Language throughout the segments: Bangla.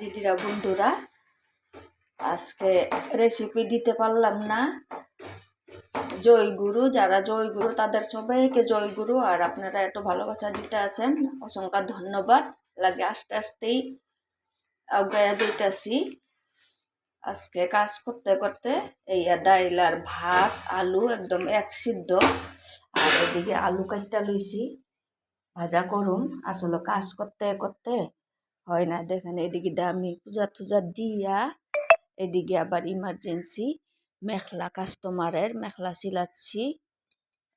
দিদিরা বন্ধুরা, আজকে রেসিপি দিতে পারলাম না। জয় গুরু, যারা জয় গুরু, তাদের সবাইকে জয় গুরু। আর আপনারা এত ভালোবাসা দিতে আছেন, অসংখ্য ধন্যবাদ। লাগে আস্তে আস্তেই আগায়া দিতেছি আজকে কাজ করতে করতে এই দাইল আর ভাত, আলু একদম এক সিদ্ধ। আর এদিকে আলু কাটতে লইছি, ভাজা করুন আসলে কাজ করতে করতে হয় না। দেখেন, এদিকে আমি পূজা টুজা দিয়া এদিকে আবার ইমার্জেন্সি মেখলা কাস্টমারের মেখলা সিলাচ্ছি,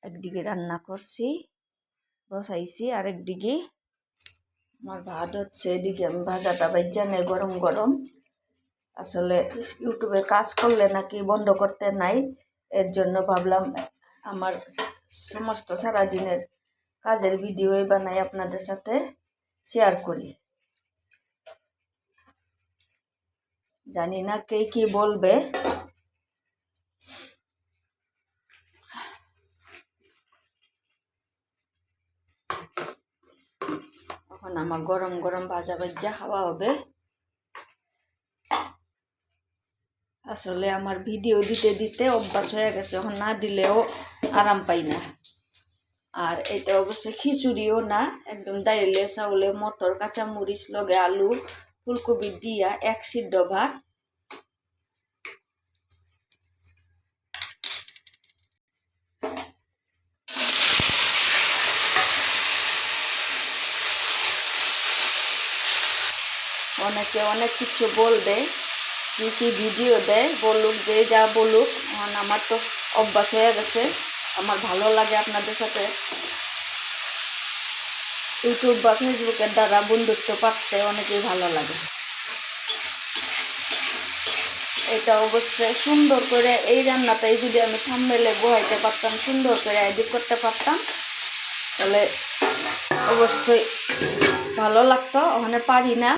একদিকে রান্না করছি, বসাইছি আর একদিকে আমার ভাত হচ্ছে এদিকে আমি ভাজাটা নেই গরম গরম। আসলে ইউটিউবে কাজ করলে নাকি বন্ধ করতে নাই, এর জন্য ভাবলাম আমার সমস্ত সারাদিনের কাজের ভিডিওই বানাই আপনাদের সাথে শেয়ার করি। জানি না কে কি বলবে। এখন আমার গরম গরম ভাজা ভাজা খাওয়া হবে। আসলে আমার ভিডিও দিতে দিতে অভ্যাস হয়ে গেছে, এখন না দিলেও আরাম পাই না। আর এটা অবশ্যই খিচুড়িও না, একদম দাইলে চাউলে মটর কাঁচা মরিচ লগে আলু ফুলকপি দিয়া এক সিদ্ধ ভাত। অনেকে অনেক কিছু বলবে কি কি ভিডিও দেয়, বলুক, যে যা বলুক। আমার তো অভ্যাস হয়ে গেছে। আমার ভালো লাগে আপনাদের সাথে ইউটিউব বা ফেসবুকের দ্বারা বন্ধুত্ব পাচ্ছে, অনেকেই ভালো লাগে। এটা অবশ্যই সুন্দর করে এই রান্নাটাই যদি আমি থামমেলে বহাইতে পারতাম, সুন্দর করে এডিট করতে পারতাম। তাহলে অবশ্যই ভালো লাগতো, ওখানে পারি না।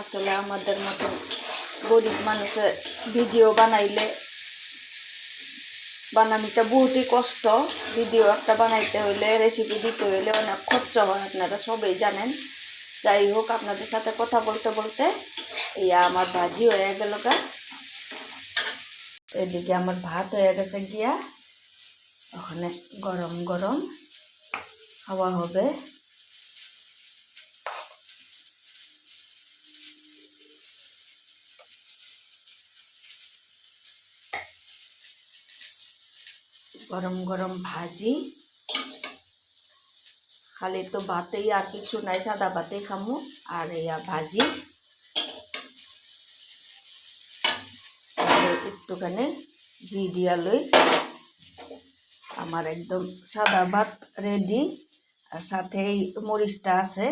আসলে আমাদের মতো গরিব মানুষের ভিডিও বানাইলে বানানিটা বহুতই কষ্ট। ভিডিও একটা বানাইতে হইলে রেসিপি দিতে হইলে অনেক খরচ হয়, আপনারা সবাই জানেন। যাই হোক, আপনাদের সাথে কথা বলতে বলতে ইয়া আমার ভাজি হয়ে গেল গা। এদিকে আমার ভাত হয়ে গেছে গিয়া। ওখানে গরম গরম খাওয়া হবে। গরম গরম ভাজি। খালি তো ভাতেই আর কিছু নাই, সাদা ভাতেই খামু। আর ইয়া ভাজি। একটুখানি ঘি দিয়া লই। আমার একদম সাদা ভাত রেডি আর সাথে এই মরিচটা আছে।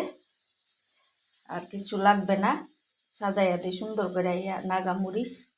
আর কিছু লাগবে না। সাজাইয়া দিই সুন্দর করে ইয়া নাগা মরিচ।